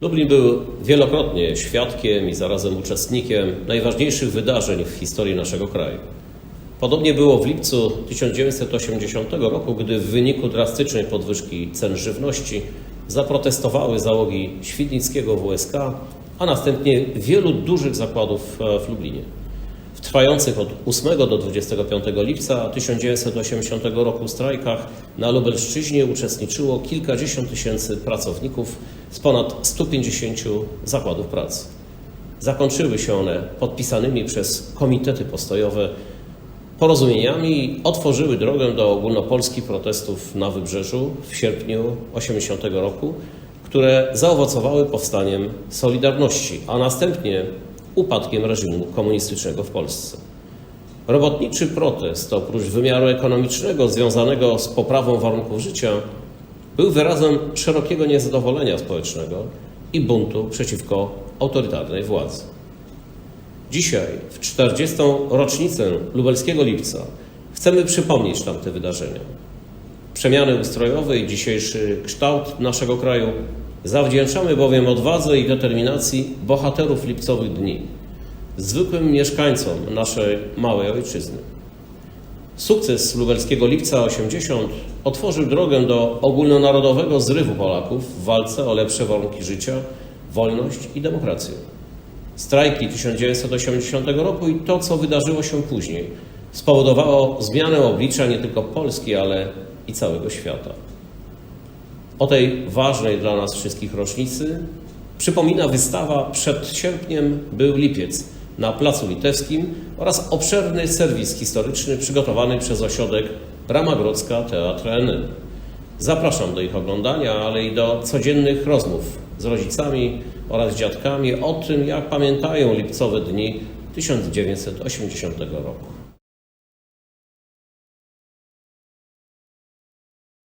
Lublin był wielokrotnie świadkiem i zarazem uczestnikiem najważniejszych wydarzeń w historii naszego kraju. Podobnie było w lipcu 1980 roku, gdy w wyniku drastycznej podwyżki cen żywności zaprotestowały załogi Świdnickiego WSK, a następnie wielu dużych zakładów e, w Lublinie. W trwających od 8 do 25 lipca 1980 roku strajkach na Lubelszczyźnie uczestniczyło kilkadziesiąt tysięcy pracowników z ponad 150 zakładów pracy. Zakończyły się one podpisanymi przez komitety postojowe porozumieniami i otworzyły drogę do ogólnopolskich protestów na Wybrzeżu w sierpniu 80 roku, które zaowocowały powstaniem Solidarności, a następnie upadkiem reżimu komunistycznego w Polsce. Robotniczy protest, oprócz wymiaru ekonomicznego związanego z poprawą warunków życia, był wyrazem szerokiego niezadowolenia społecznego i buntu przeciwko autorytarnej władzy. Dzisiaj, w 40. rocznicę lubelskiego lipca, chcemy przypomnieć tamte wydarzenia. Przemiany ustrojowe i dzisiejszy kształt naszego kraju zawdzięczamy bowiem odwadze i determinacji bohaterów lipcowych dni, zwykłym mieszkańcom naszej małej ojczyzny. Sukces lubelskiego lipca 80 otworzył drogę do ogólnonarodowego zrywu Polaków w walce o lepsze warunki życia, wolność i demokrację. Strajki 1980 roku i to, co wydarzyło się później, spowodowało zmianę oblicza nie tylko Polski, ale i całego świata. O tej ważnej dla nas wszystkich rocznicy przypomina wystawa Przed sierpniem był lipiec na Placu Litewskim oraz obszerny serwis historyczny przygotowany przez ośrodek Ramagrodzka Teatr NN. Zapraszam do ich oglądania, ale i do codziennych rozmów z rodzicami oraz dziadkami o tym, jak pamiętają lipcowe dni 1980 roku.